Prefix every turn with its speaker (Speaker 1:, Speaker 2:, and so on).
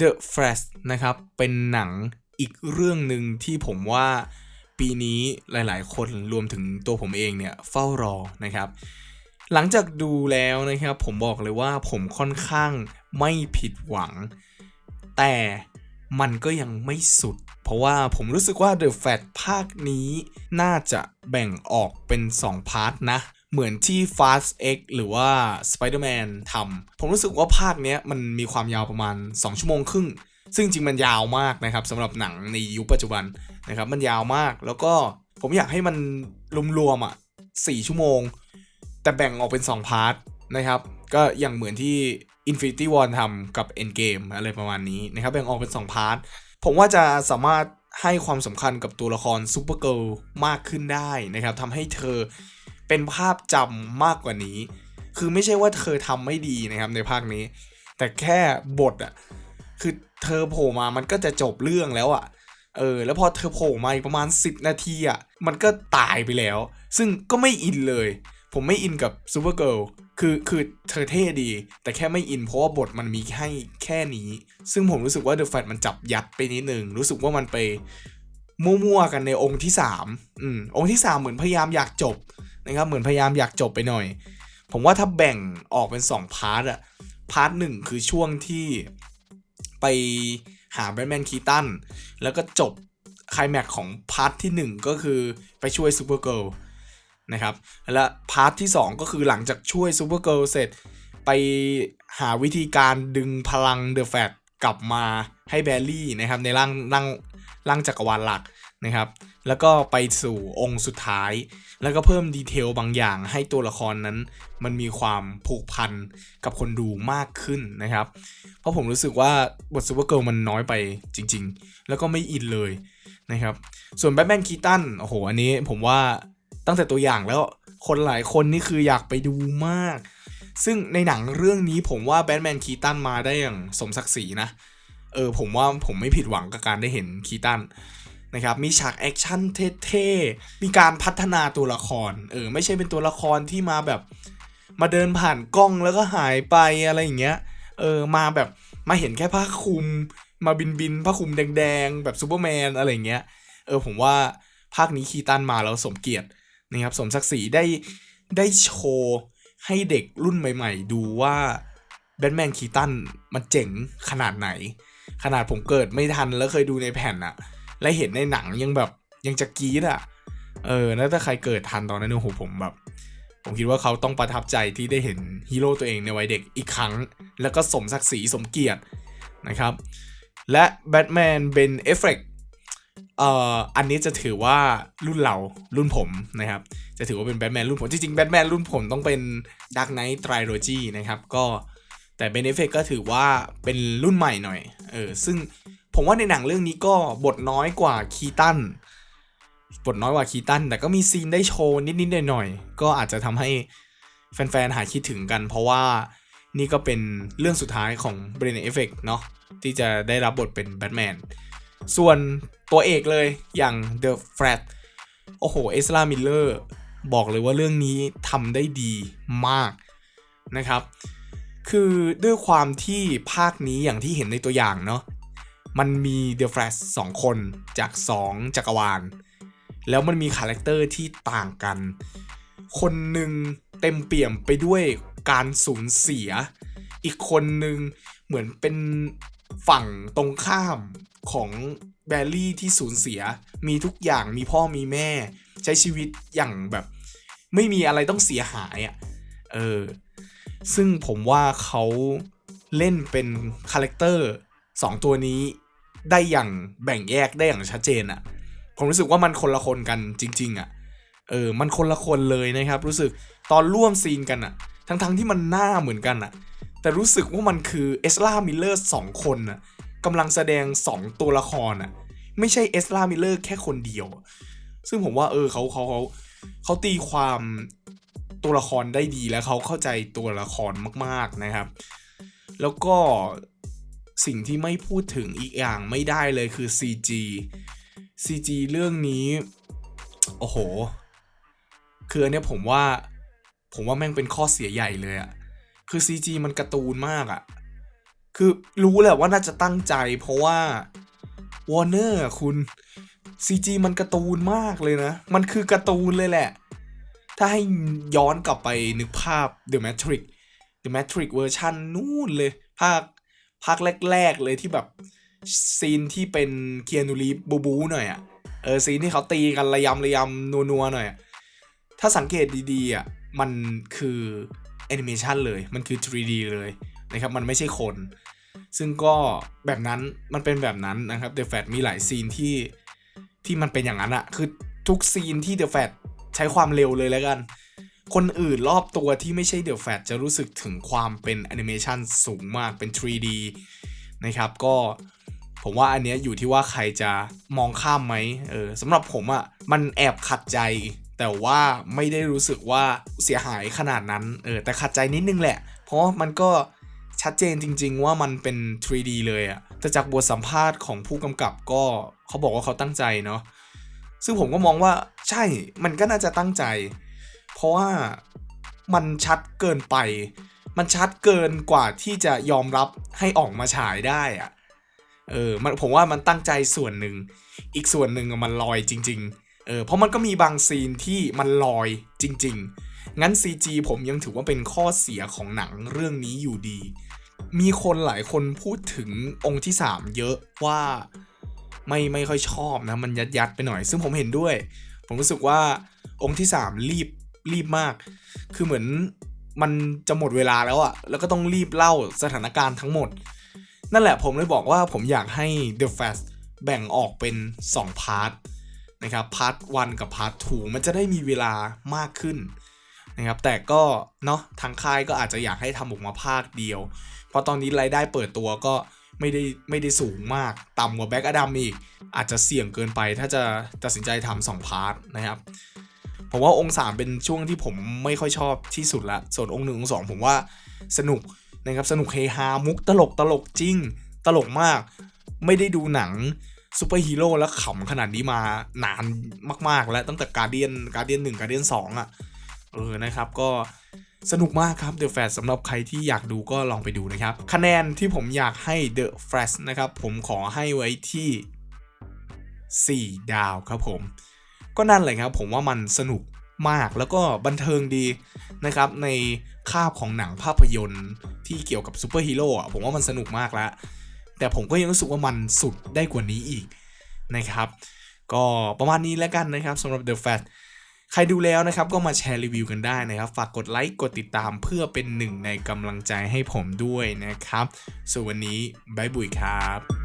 Speaker 1: The Flash นะครับ เป็นหนังอีกเรื่องหนึ่งที่ผมว่าปีนี้หลายๆ คนรวมถึงตัวผมเองเนี่ยเฝ้ารอนะครับ หลังจากดูแล้วนะครับผมบอกเลยว่าผมค่อนข้างไม่ผิดหวัง แต่มันก็ยังไม่สุด เพราะว่าผมรู้สึกว่า The Flash ภาคนี้น่าจะแบ่งออกเป็น 2 พาร์ทนะ เหมือนที่ Fast X หรือว่า Spider-Man ทำผมรู้สึกว่าภาคเนี้ยมันมีความยาวประมาณ 2 ชั่วโมงครึ่ง ซึ่งจริงมันยาวมากนะครับสำหรับหนังในยุคปัจจุบันนะครับมันยาวมากแล้วก็ผมอยากให้มันรวมๆอะ4ชั่วโมง แต่แบ่งออกเป็น 2 พาร์ทนะครับ ก็อย่างเหมือนที่ Infinity War ทำกับ Endgame อะไรประมาณนี้นะครับแบ่งออกเป็น 2 พาร์ทผมว่าจะสามารถให้ความสำคัญกับตัวละครซูเปอร์เกิลมากขึ้นได้นะครับทำให้เธอ เป็นภาพจำมากกว่านี้ คือไม่ใช่ว่าเธอทำไม่ดีนะครับในภาคนี้ แต่แค่บทอะคือเธอโผล่มามันก็จะจบเรื่องแล้วอะเออ แล้วพอเธอโผล่มาอีกประมาณ 10 นาทีอะมันก็ตายไปแล้ว ซึ่งก็ไม่อินเลย ผมไม่อินกับซูเปอร์เกิลคือคือเธอเท่ดี แต่แค่ไม่อินเพราะว่าบทมันมีให้แค่นี้ ซึ่งผมรู้สึกว่าเดอะแฟตมันจับยัดไปนิดนึง รู้สึกว่ามันไปมั่วๆกันในองค์ที่ 3 อืมองค์ที่ 3 เหมือนพยายามอยากจบ นะครับเหมือนพยายามอยากจบไปหน่อย ผมว่าถ้าแบ่งออกเป็น 2 พาร์ทอะพาร์ทหนึ่งคือช่วงที่ไปหาแบทแมนคีตันแล้วก็จบไคลแม็กของพาร์ทที่ 1 ก็คือไปช่วยซูเปอร์เกิลนะครับและพาร์ทที่ 2 ก็คือหลังจากช่วยซูเปอร์เกิลเสร็จ ไปหาวิธีการดึงพลังเดอะแฟตกลับมาให้แบลลี่นะครับในร่างร่างร่างจักรวาลหลัก นะครับ แล้วก็ไปสู่องค์สุดท้าย แล้วก็เพิ่มดีเทลบางอย่างให้ตัวละครนั้น มันมีความผูกพันกับคนดูมากขึ้นนะครับ เพราะผมรู้สึกว่าบทซูเปอร์เกิลมันน้อยไปจริง ๆ แล้วก็ไม่อินเลยนะครับ ส่วนแบทแมนคีตันโอ้โห อันนี้ผมว่าตั้งแต่ตัวอย่างแล้วคนหลายคนนี่คืออยากไปดูมาก ซึ่งในหนังเรื่องนี้ผมว่าแบทแมนคีตันมาได้อย่างสมศักดิ์ศรีนะ เออผมว่าผมไม่ผิดหวังกับการได้เห็นคีตัน นะครับมีฉากแอคชั่นเท่ๆมีการพัฒนาตัวละครเออไม่ใช่เป็นตัวละครที่มาแบบ มาเดินผ่านกล้องแล้วก็หายไปอะไรอย่างเงี้ยเออมาแบบมาเห็นแค่ผ้าคลุม มาบินบินผ้าคลุมแดงๆ แบบซูเปอร์แมนอะไรอย่างเงี้ยเออผมว่าภาคนี้คีตันมาแล้วสมเกียรตินะครับสมศักดิ์ศรีได้ได้โชว์ให้เด็กรุ่นใหม่ ๆ ดูว่าแบทแมนคีตันมันเจ๋งขนาดไหน ขนาดผมเกิดไม่ทันแล้วเคยดูในแผ่นอะ และเห็นในหนังยังแบบยังจะกรี๊ดอะเออ แล้วถ้าใครเกิดทันตอนนั้นโอ้โหผมแบบ ผมคิดว่าเขาต้องประทับใจที่ได้เห็นฮีโร่ตัวเองในวัยเด็กอีกครั้ง แล้วก็สมศักดิ์ศรีสมเกียรตินะครับ และแบทแมนเบนเอฟเฟกเอ่ออันนี้จะถือว่ารุ่นเรารุ่นผมนะครับ จะถือว่าเป็นแบทแมนรุ่นผม จริงๆแบทแมนรุ่นผมต้องเป็นดักไนท์ไตรโลจีนะครับ ก็แต่เบนเอฟเฟกก็ถือว่าเป็นรุ่นใหม่หน่อย เออ ซึ่ง ผมว่าในหนังเรื่องนี้ก็บทน้อยกว่าคีตันบทน้อยกว่าคีตันแต่ก็มีซีนได้โชว์นิดๆหน่อยๆก็อาจจะทำให้แฟนๆหายคิดถึงกัน เพราะว่านี่ก็เป็นเรื่องสุดท้ายของเบรนเอฟเฟกเนาะที่จะได้รับบทเป็นแบทแมนส่วนตัวเอกเลยอย่าง The Flash โอ้โหเอสลามิลเลอร์บอกเลยว่าเรื่องนี้ทำได้ดีมากนะครับ คือด้วยความที่ภาคนี้อย่างที่เห็นในตัวอย่างเนาะ มันมี The Flash 2คนจาก 2 จักรวาล แล้วมันมีคาแรคเตอร์ที่ต่างกัน คนหนึ่งเต็มเปี่ยมไปด้วยการสูญเสีย อีกคนหนึ่งเหมือนเป็นฝั่งตรงข้ามของแบลลี่ที่สูญเสีย มีทุกอย่างมีพ่อมีแม่ ใช้ชีวิตอย่างแบบ ไม่มีอะไรต้องเสียหายอะ่ะ เออ ซึ่งผมว่าเขาเล่นเป็นคาแรคเตอร์สองตัวนี้ ได้อย่างแบ่งแยกได้อย่างชัดเจนอะ่ะผมรู้สึกว่ามันคนละคนกันจริง ๆอะ่ะเออมันคนละคนเลยนะครับ รู้สึกตอนร่วมซีนกันอะ่ะทั้งๆที่มันหน้าเหมือนกันอะ่ะแต่รู้สึกว่ามันคือเอสลามิลเลอร์สองคนน่ะกำลังแสดง 2 ตัวละครอะไม่ใช่เอสลามิลเลอร์แค่คนเดียว ซึ่งผมว่าเออเขาเขาเขาเขาตีความตัวละครได้ดีแล้วเขาเข้าใจตัวละครมาก ๆนะครับ แล้วก็ สิ่งที่ไม่พูดถึงอีกอย่างไม่ได้เลยคือ CG CG เรื่องนี้ โอ้โห คืออันเนี้ยผมว่า ผมว่าแม่งเป็นข้อเสียใหญ่เลยอะคือ CG มันการ์ตูนมากอะคือรู้แหละว่าน่าจะตั้งใจ เพราะว่าวอร์เนอร์คุณ CG มันการ์ตูนมากเลยนะ มันคือการ์ตูนเลยแหละ ถ้าให้ย้อนกลับไปนึกภาพ The Matrix The Matrix เวอร์ชันนู่นเลย ภาค ภาคแรก ๆ เลยที่แบบซีนที่เป็นเคียนูรีบูบูหน่อยอะเออซีนที่เขาตีกันระยำระยำนัวๆหน่อยอะถ้าสังเกตดีๆอะมันคือแอนิเมชันเลยมันคือ 3D เลยนะครับมันไม่ใช่คน ซึ่งก็แบบนั้นมันเป็นแบบนั้นนะครับ The Fat มีหลายซีนที่ที่มันเป็นอย่างนั้นอะคือทุกซีนที่ The Fat ใช้ความเร็วเลยแล้วกัน คนอื่นรอบตัวที่ไม่ใช่ The Fat จะรู้สึกถึงความเป็นแอนิเมชันสูงมากเป็น 3D นะครับ ก็ผมว่าอันเนี้ยอยู่ที่ว่าใครจะมองข้ามไหมเออสำหรับผมอะ่ะมันแอบขัดใจ แต่ว่าไม่ได้รู้สึกว่าเสียหายขนาดนั้นเออแต่ขัดใจนิดนึงแหละ เพราะมันก็ชัดเจนจริง ๆ ว่ามันเป็น 3D เลยอะ่ะแต่จากบทสัมภาษณ์ของผู้กำกับก็เขาบอกว่าเขาตั้งใจเนาะซึ่งผมก็มองว่าใช่มันก็น่าจะตั้งใจ ราะว่ามันชัดเกินไป มันชัดเกินกว่าที่จะยอมรับให้ออกมาฉายได้อะเออมันผมว่ามันตั้งใจส่วนหนึ่ง อีกส่วนหนึ่งมันลอยจริง ๆ เออเพราะมันก็มีบางซีนที่มันลอยจริง ๆ งั้น CG ผมยังถือว่าเป็นข้อเสียของหนังเรื่องนี้อยู่ดี มีคนหลายคนพูดถึงองค์ที่ 3 เยอะว่าไม่ไม่ค่อยชอบนะ มันยัดยัดไปหน่อย ซึ่งผมเห็นด้วย ผมรู้สึกว่าองค์ที่ 3 รีบ รีบมาก คือเหมือนมันจะหมดเวลาแล้วอะแล้วก็ต้องรีบเล่าสถานการณ์ทั้งหมด นั่นแหละผมเลยบอกว่าผมอยากให้ The Fast แบ่งออกเป็น 2 พาร์ทนะครับ พาร์ท 1 กับพาร์ท 2 มันจะได้มีเวลามากขึ้นนะครับ แต่ก็เนาะทางค่ายก็อาจจะอยากให้ทำออกมาภาคเดียว เพราะตอนนี้รายได้เปิดตัวก็ไม่ได้ไม่ได้สูงมาก ต่ำกว่าแบ็กอดัมอีก อาจจะเสี่ยงเกินไปถ้าจะตัดสินใจทำสองพาร์ทนะครับ ผมว่าองค์ 3 เป็นช่วงที่ผมไม่ค่อยชอบที่สุดละ ส่วนองค์หนึ่งองค์สองผมว่าสนุกนะครับสนุกเฮฮามุกตลกตลกจริง ตลกมาก ไม่ได้ดูหนังซูเปอร์ฮีโร่แล้วขำขนาดนี้มานานมาก ๆ แล้วตั้งแต่การเดียนการเดียนหนึ่งการเดียนสองอะเออนะครับก็สนุกมากครับ The Flash สำหรับใครที่อยากดูก็ลองไปดูนะครับ คะแนนที่ผมอยากให้ The Flash นะครับ ผมขอให้ไว้ที่ 4 ดาวครับผม ก็นั่นแหละครับผมว่ามันสนุกมากแล้วก็บันเทิงดีนะครับในคาบของหนังภาพยนตร์ที่เกี่ยวกับซูเปอร์ฮีโร่อะผมว่ามันสนุกมากแล้ว แต่ผมก็ยังรู้สึกว่ามันสุดได้กว่านี้อีกนะครับ ก็ประมาณนี้แล้วกันนะครับสำหรับ The Flash ใครดูแล้วนะครับก็มาแชร์รีวิวกันได้นะครับ ฝากกดไลค์กดติดตามเพื่อเป็นหนึ่งในกำลังใจให้ผมด้วยนะครับส่วนวันนี้บายบุยครับ